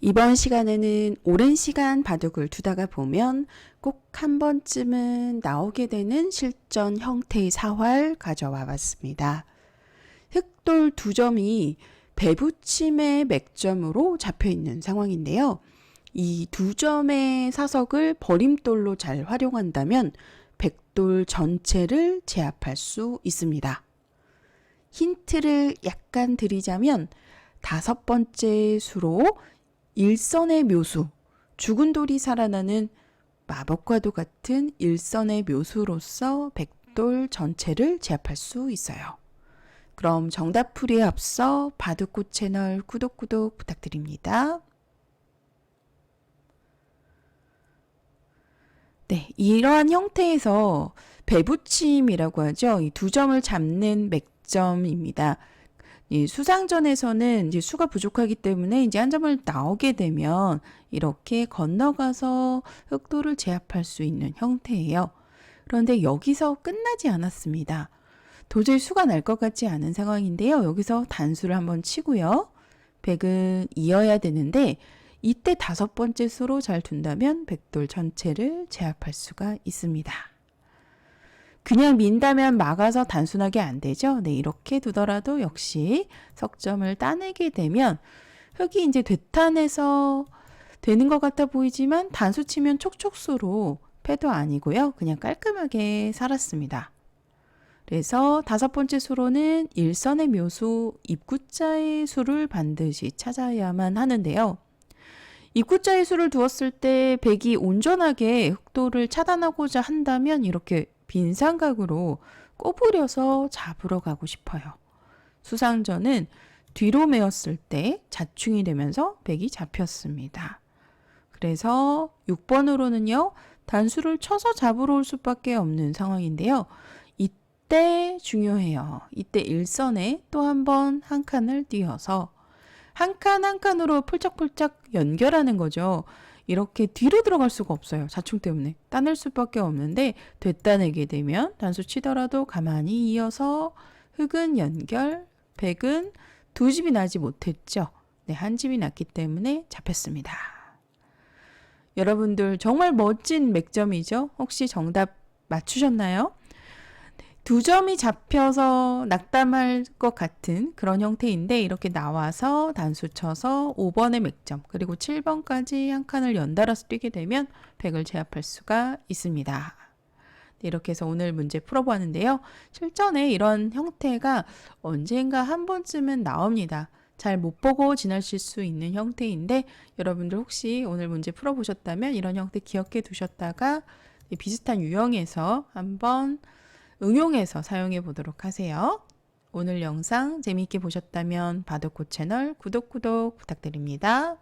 이번 시간에는 오랜 시간 바둑을 두다가 보면 꼭 한 번쯤은 나오게 되는 실전 형태의 사활 가져와 봤습니다. 흑돌 두 점이 배붙임의 맥점으로 잡혀 있는 상황인데요. 이 두 점의 사석을 버림돌로 잘 활용한다면 백돌 전체를 제압할 수 있습니다. 힌트를 약간 드리자면 다섯 번째 수로 일선의 묘수, 죽은 돌이 살아나는 마법과도 같은 일선의 묘수로서 백돌 전체를 제압할 수 있어요. 그럼 정답 풀이에 앞서 바둑꽃 채널 구독 구독 부탁드립니다. 네, 이러한 형태에서 배붙임이라고 하죠. 이 두 점을 잡는 맥점입니다. 이 수상전에서는 이제 수가 부족하기 때문에 이제 한 점을 나오게 되면 이렇게 건너가서 흑도를 제압할 수 있는 형태예요. 그런데 여기서 끝나지 않았습니다. 도저히 수가 날 것 같지 않은 상황인데요. 여기서 단수를 한번 치고요. 백은 이어야 되는데 이때 다섯 번째 수로 잘 둔다면 백돌 전체를 제압할 수가 있습니다. 그냥 민다면 막아서 단순하게 안 되죠. 네, 이렇게 두더라도 역시 석점을 따내게 되면 흙이 이제 되탄해서 되는 것 같아 보이지만 단수 치면 촉촉수로 패도 아니고요. 그냥 깔끔하게 살았습니다. 그래서 다섯 번째 수로는 일선의 묘수 입구자의 수를 반드시 찾아야만 하는데요. 입구자의 수를 두었을 때 백이 온전하게 흑도를 차단하고자 한다면 이렇게 빈 삼각으로 꼬부려서 잡으러 가고 싶어요. 수상전은 뒤로 메었을 때 자충이 되면서 백이 잡혔습니다. 그래서 6번으로는요, 단수를 쳐서 잡으러 올 수밖에 없는 상황인데요. 이때 중요해요. 이때 일선에 또 한 번 한 칸을 띄어서 한 칸 한 칸으로 폴짝폴짝 연결하는 거죠. 이렇게 뒤로 들어갈 수가 없어요. 자충 때문에. 따낼 수밖에 없는데 되따내게 되면 단수 치더라도 가만히 이어서 흙은 연결, 백은 두 집이 나지 못했죠. 네, 한 집이 났기 때문에 잡혔습니다. 여러분들 정말 멋진 맥점이죠. 혹시 정답 맞추셨나요? 두 점이 잡혀서 낙담할 것 같은 그런 형태인데 이렇게 나와서 단수 쳐서 5번의 맥점 그리고 7번까지 한 칸을 연달아서 뛰게 되면 100을 제압할 수가 있습니다. 네, 이렇게 해서 오늘 문제 풀어보았는데요. 실전에 이런 형태가 언젠가 한 번쯤은 나옵니다. 잘 못 보고 지나실 수 있는 형태인데 여러분들 혹시 오늘 문제 풀어보셨다면 이런 형태 기억해 두셨다가 비슷한 유형에서 한번 응용해서 사용해 보도록 하세요. 오늘 영상 재미있게 보셨다면 바둑꽃 채널 구독 구독 부탁드립니다.